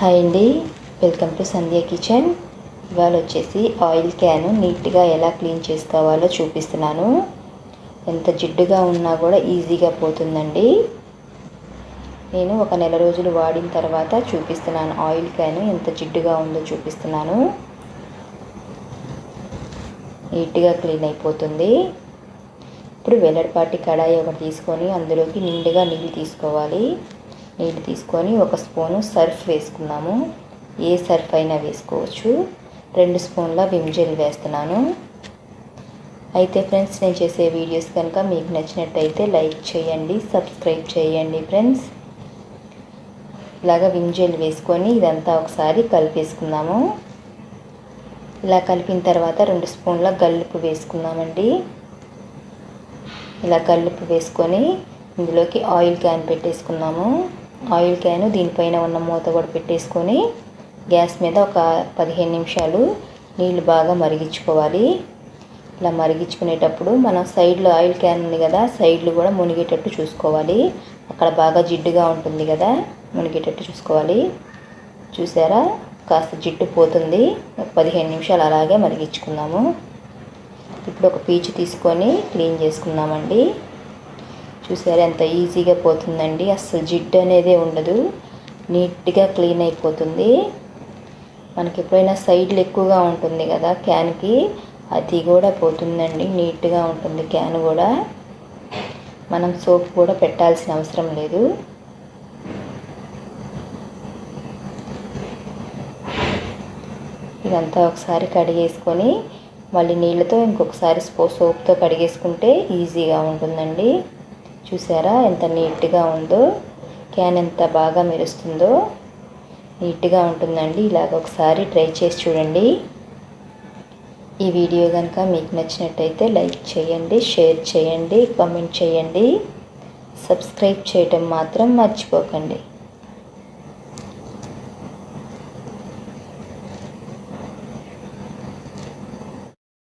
Hi అండి. Welcome to Sandhya kitchen. ఇవాళ వచ్చేసి ఆయిల్ క్యాన్ నీట్గా ఎలా క్లీన్ చేసుకోవాలో చూపిస్తున్నాను. ఎంత జిడ్డుగా ఉన్నా కూడా ఈజీగా పోతుందండి. నేను ఒక నెల రోజులు వాడిన తర్వాత చూపిస్తున్నాను ఆయిల్ క్యాన్ ఎంత జిడ్డుగా ఉందో చూపిస్తున్నాను. నీట్గా క్లీన్ అయిపోతుంది. ఇప్పుడు వెల్లడిపాటి కడాయి ఒకటి తీసుకొని అందులోకి నిండుగా నీళ్ళు తీసుకోవాలి. నీళ్ళు తీసుకొని ఒక స్పూను సర్ఫ్ వేసుకున్నాము. ఏ సర్ఫ్ అయినా వేసుకోవచ్చు. రెండు స్పూన్ల విమ్ జెల్ వేస్తున్నాను. అయితే ఫ్రెండ్స్ నేను చేసే వీడియోస్ కనుక మీకు నచ్చినట్టయితే లైక్ చేయండి సబ్స్క్రైబ్ చేయండి ఫ్రెండ్స్. ఇలాగ విమ్ జెల్ వేసుకొని ఇదంతా ఒకసారి కలిపేసుకుందాము. ఇలా కలిపిన తర్వాత రెండు స్పూన్ల గల్లుపు వేసుకుందామండి. ఇలా గల్లుపు వేసుకొని ఇందులోకి ఆయిల్ క్యాన్ పెట్టేసుకున్నాము ఆయిల్ క్యాన్ దీనిపైన ఉన్న మూత కూడా పెట్టేసుకొని గ్యాస్ మీద ఒక పదిహేను నిమిషాలు నీళ్ళు బాగా మరిగించుకోవాలి. ఇలా మరిగించుకునేటప్పుడు మనం సైడ్లో ఆయిల్ క్యాన్ ఉంది కదా సైడ్లు కూడా మునిగేటట్టు చూసుకోవాలి. అక్కడ బాగా జిడ్డుగా ఉంటుంది కదా మునిగేటట్టు చూసుకోవాలి. చూసారా? కాస్త జిడ్డు పోతుంది. ఒక పదిహేను నిమిషాలు అలాగే మరిగించుకుందాము. ఇప్పుడు ఒక పీచు తీసుకొని క్లీన్ చేసుకుందామండి. చూసారు ఎంత ఈజీగా పోతుందండి. అస్సలు జిడ్డు అనేది ఉండదు. నీట్గా క్లీన్ అయిపోతుంది. మనకి ఎప్పుడైనా సైడ్లు ఎక్కువగా ఉంటుంది కదా క్యాన్కి అది కూడా పోతుందండి. నీట్గా ఉంటుంది క్యాన్ కూడా. మనం సోప్ కూడా పెట్టాల్సిన అవసరం లేదు. ఇదంతా ఒకసారి కడిగేసుకొని మళ్ళీ నీళ్ళతో ఇంకొకసారి సోప్తో కడిగేసుకుంటే ఈజీగా ఉంటుందండి. చూసారా? ఎంత నీట్గా ఉందో క్యాన్ ఎంత బాగా మెరుస్తుందో. నీట్గా ఉంటుందండి. ఇలాగ ఒకసారి ట్రై చేసి చూడండి. ఈ వీడియో కనుక మీకు నచ్చినట్టయితే లైక్ చేయండి షేర్ చేయండి కామెంట్ చేయండి. సబ్స్క్రైబ్ చేయటం మాత్రం మర్చిపోకండి.